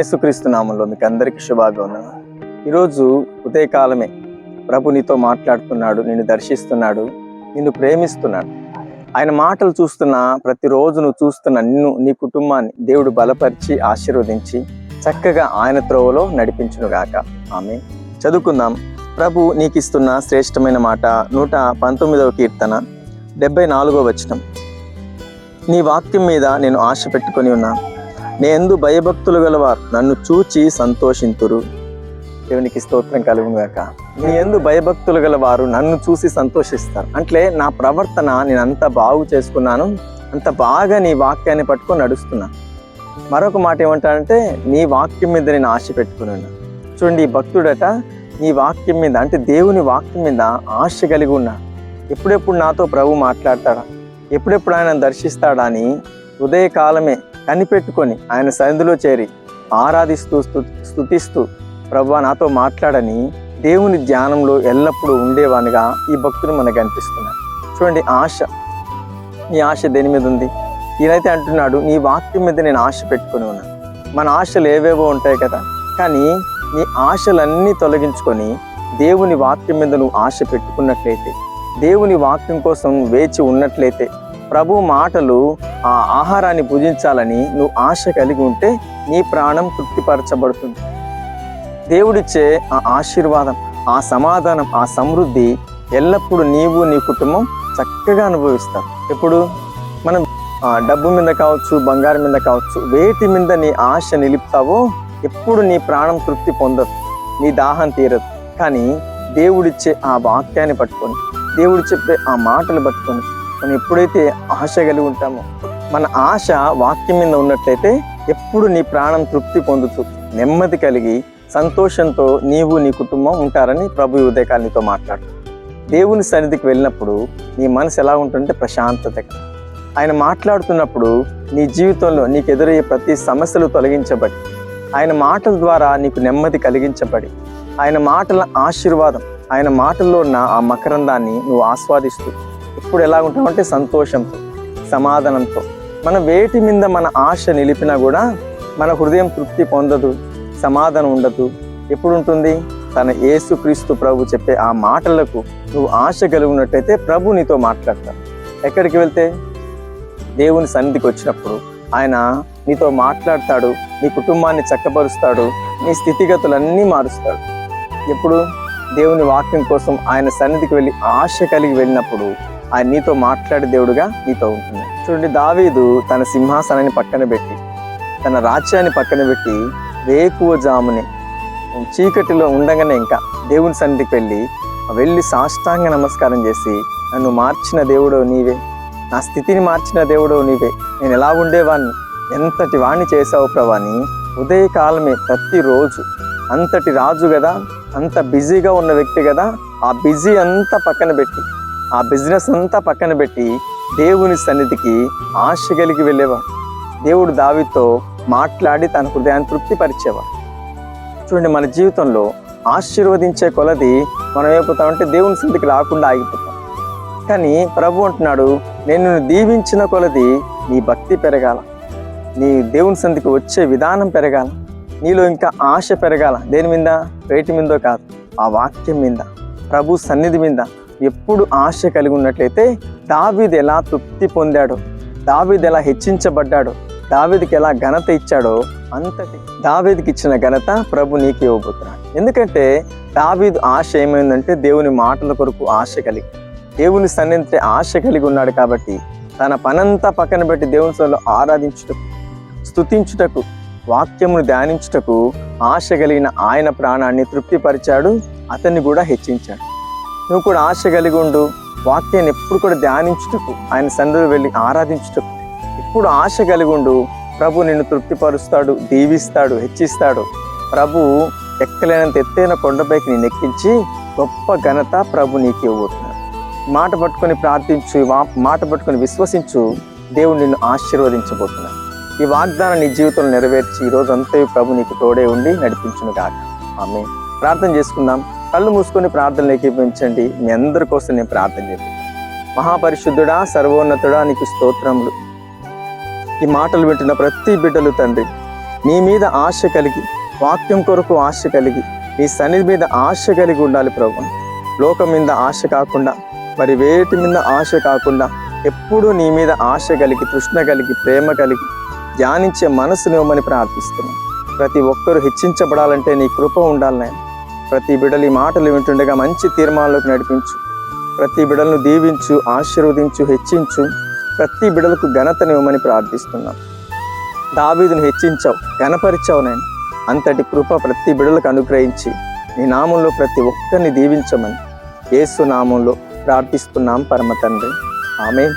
ప్రభునేసుక్రీస్తు నామంలో మీకు అందరికీ శుభాగమనం ఈరోజు ఉదయకాలమే ప్రభు నీతో మాట్లాడుతున్నాడు నిన్ను దర్శిస్తున్నాడు నిన్ను ప్రేమిస్తున్నాడు. ఆయన మాటలు చూస్తున్న ప్రతిరోజు నువ్వు చూస్తున్న నిన్ను నీ కుటుంబాన్ని దేవుడు బలపరిచి ఆశీర్వదించి చక్కగా ఆయన త్రోవలో నడిపించునుగాక ఆమె చదువుకుందాం. ప్రభు నీకు ఇస్తున్న శ్రేష్టమైన మాట నూట పంతొమ్మిదవ కీర్తన డెబ్బై నాలుగో వచనం. నీ వాక్యం మీద నేను ఆశ పెట్టుకొని ఉన్నాను నేందు భయభక్తులు గలవారు. నన్ను చూచి సంతోషింతురు. దేవునికి స్తోత్రం కలుగుగాక నీ ఎందు భయభక్తులు గలవారు నన్ను చూసి సంతోషిస్తారు. అంటే నా ప్రవర్తన నేను అంత బాగు చేసుకున్నాను. అంత బాగా నీ వాక్యాన్ని పట్టుకొని నడుస్తున్నా. మరొక మాట ఏమంటాడంటే నీ వాక్యం మీద నేను ఆశ పెట్టుకున్నాను. చూడండి ఈ భక్తుడట నీ వాక్యం మీద అంటే దేవుని వాక్యం మీద ఆశ కలిగి ఉన్నా. ఎప్పుడెప్పుడు నాతో ప్రభు మాట్లాడతాడా? ఎప్పుడెప్పుడు ఆయన దర్శిస్తాడా అని ఉదయకాలమే కనిపెట్టుకొని ఆయన సన్నిధిలో చేరి ఆరాధిస్తూ స్థుతిస్తూ స్తుతిస్తూ ప్రభు నాతో మాట్లాడని దేవుని ధ్యానంలో ఎల్లప్పుడూ ఉండేవానిగా ఈ భక్తులు మనకు కనిపిస్తున్నాడు చూడండి ఆశ. నీ ఆశ దేని మీద ఉంది? ఈయనైతే అంటున్నాడు నీ వాక్యం మీద నేను ఆశ పెట్టుకొని ఉన్నాను మన ఆశలు ఏవేవో ఉంటాయి కదా కానీ నీ ఆశలన్నీ తొలగించుకొని దేవుని వాక్యం మీద నువ్వు ఆశ పెట్టుకున్నట్లయితే దేవుని వాక్యం కోసం వేచి ఉన్నట్లయితే ప్రభు మాటలు ఆ ఆహారాన్ని భుజించాలని నువ్వు ఆశ కలిగి ఉంటే నీ ప్రాణం తృప్తిపరచబడుతుంది. దేవుడిచ్చే ఆ ఆశీర్వాదం ఆ సమాధానం ఆ సమృద్ధి ఎల్లప్పుడూ నీవు నీ కుటుంబం చక్కగా అనుభవిస్తారు. ఎప్పుడు? మనం ఆ, డబ్బు మీద కావచ్చు బంగారం మీద కావచ్చు వేటి మీద నీ ఆశ నిలుపుతావో ఎప్పుడు నీ ప్రాణం తృప్తి పొందదు నీ దాహం తీరదు. కానీ దేవుడిచ్చే ఆ వాక్యాన్ని పట్టుకొని దేవుడు చెప్పే ఆ మాటలు పట్టుకొని మనం ఎప్పుడైతే ఆశ కలిగి ఉంటామో మన ఆశ వాక్యం మీద ఉన్నట్లయితే ఎప్పుడు నీ ప్రాణం తృప్తి పొందుతూ నెమ్మది కలిగి సంతోషంతో నీవు నీ కుటుంబం ఉంటారని ప్రభు ఈ నీతో మాట్లాడు దేవుని సన్నిధికి వెళ్ళినప్పుడు నీ మనసు ఎలా ఉంటుందంటే ప్రశాంతతగా. ఆయన మాట్లాడుతున్నప్పుడు నీ జీవితంలో నీకు ఎదురయ్యే ప్రతి సమస్యలు తొలగించబడి ఆయన మాటల ద్వారా నీకు నెమ్మది కలిగించబడి ఆయన మాటల ఆశీర్వాదం ఆయన మాటల్లో ఉన్న ఆ మకరందాన్ని నువ్వు ఆస్వాదిస్తూ ఇప్పుడు ఎలా ఉంటావంటే సంతోషంతో సమాధానంతో మన వేటి మీద మన ఆశ నిలిపినా కూడా మన హృదయం తృప్తి పొందదు సమాధానం ఉండదు. ఎప్పుడు ఉంటుంది తన యేసుక్రీస్తు ప్రభు చెప్పే ఆ మాటలకు నువ్వు ఆశ కలిగినట్టయితే ప్రభు నీతో మాట్లాడతాడు. ఎక్కడికి వెళ్తే? దేవుని సన్నిధికి వచ్చినప్పుడు ఆయన నీతో మాట్లాడతాడు నీ కుటుంబాన్ని చక్కపరుస్తాడు నీ స్థితిగతులన్నీ మారుస్తాడు. ఎప్పుడు? దేవుని వాక్యం కోసం ఆయన సన్నిధికి వెళ్ళి ఆశ కలిగి వెళ్ళినప్పుడు ఆయన నీతో మాట్లాడే దేవుడుగా నీతో ఉంటుంది. చూడండి దావీదు తన సింహాసనాన్ని పక్కన పెట్టి తన రాజ్యాన్ని పక్కన పెట్టి వేకువ జాముని చీకటిలో ఉండగానే ఇంకా దేవుని సన్నిధికి వెళ్ళి వెళ్ళి సాష్టాంగ నమస్కారం చేసి నన్ను మార్చిన దేవుడో నీవే నా స్థితిని మార్చిన దేవుడో నీవే నేను ఎలా ఉండేవాడిని ఎంతటి వాణ్ణి చేసావు ప్రభాని ఉదయకాలమే ప్రతిరోజు అంతటి రాజు కదా అంత బిజీగా ఉన్న వ్యక్తి కదా ఆ బిజీ అంతా పక్కన పెట్టి ఆ బిజినెస్ అంతా పక్కన పెట్టి దేవుని సన్నిధికి ఆశ కలిగి వెళ్ళేవాడు. దేవుడు దావితో మాట్లాడి తన హృదయాన్ని తృప్తిపరిచేవాడు. చూడండి మన జీవితంలో ఆశీర్వదించే కొలది మనం ఏమైపోతామంటే దేవుని సన్నిధికి రాకుండా ఆగిపోతాం. కానీ ప్రభు అంటున్నాడు నేను దీవించిన కొలది నీ భక్తి పెరగాల. నీ దేవుని సంధికి వచ్చే విధానం పెరగాల. నీలో ఇంకా ఆశ పెరగాల. దేని మీద? వేటి మీదో కాదు ఆ వాక్యం మీద. ప్రభు సన్నిధి మీద ఎప్పుడు ఆశ కలిగి ఉన్నట్లయితే దావీదు ఎలా తృప్తి పొందాడో? దావీదు ఎలా హెచ్చించబడ్డాడో? దావీదికి ఎలా ఘనత ఇచ్చాడో అంతటి దావీదికి ఇచ్చిన ఘనత ప్రభు నీకు ఇవ్వబోతున్నాడు ఎందుకంటే దావీద్ ఆశ ఏమైందంటే దేవుని మాటల కొరకు ఆశ కలిగి దేవుని సన్నిధి ఆశ కలిగి ఉన్నాడు కాబట్టి తన పనంతా పక్కన పెట్టి దేవుని సన్నిధిలో ఆరాధించుటకు స్తుతించుటకు వాక్యమును ధ్యానించుటకు ఆశ కలిగిన ఆయన ప్రాణాన్ని తృప్తిపరిచాడు అతన్ని కూడా హెచ్చించాడు. నువ్వు కూడా ఆశ కలిగి ఉండు. వాక్యాన్ని ఎప్పుడు కూడా ధ్యానించుటకు ఆయన సన్నిధిలో వెళ్ళి ఆరాధించుటకు. ఎప్పుడు ఆశ కలిగి ఉండు ప్రభు నిన్ను తృప్తిపరుస్తాడు దీవిస్తాడు హెచ్చిస్తాడు. ప్రభు ఎక్కలేనంత ఎత్తైన కొండపైకి నేను ఎక్కించి గొప్ప ఘనత ప్రభు నీకు ఇవ్వబోతున్నాడు. మాట పట్టుకొని ప్రార్థించు మాట పట్టుకొని విశ్వసించు దేవుడు నిన్ను ఆశీర్వదించబోతున్నాడు. ఈ వాగ్దానం నీ జీవితంలో నెరవేర్చి ఈరోజు అంతా ప్రభు నీకు తోడే ఉండి నడిపించును కాక ఆమె ప్రార్థన చేసుకుందాం. కళ్ళు మూసుకొని ప్రార్థనలు ఏకీపించండి. మీ అందరి కోసం నేను ప్రార్థన చేస్తాను. మహాపరిశుద్ధుడా సర్వోన్నతుడా నీకు స్తోత్రములు. ఈ మాటలు వింటున్న ప్రతి బిడ్డలు తండ్రి నీ మీద ఆశ కలిగి వాక్యం కొరకు ఆశ కలిగి నీ సన్నిధి మీద ఆశ కలిగి ఉండాలి ప్రభు. లోకం మీద ఆశ కాకుండా మరి వేటి మీద ఆశ కాకుండా ఎప్పుడూ నీ మీద ఆశ కలిగి తృష్ణ కలిగి ప్రేమ కలిగి ధ్యానించే మనసునివ్వమని ప్రార్థిస్తున్నాను ప్రతి ఒక్కరూ హెచ్చించబడాలంటే నీ కృప ఉండాలి నేను ప్రతి బిడలి మాటలు వింటుండగా మంచి తీర్మానాలకు నడిపించు. ప్రతి బిడలను దీవించు ఆశీర్వదించు హెచ్చించు. ప్రతి బిడలకు ఘనతనివ్వమని ప్రార్థిస్తున్నాం. దావీదును హెచ్చించావు ఘనపరిచావు నేను. అంతటి కృప ప్రతి బిడలకు అనుగ్రహించి నీ నామంలో ప్రతి ఒక్కరిని దీవించమని యేసు నామంలో ప్రార్థిస్తున్నాం పరమ తండ్రి. ఆమె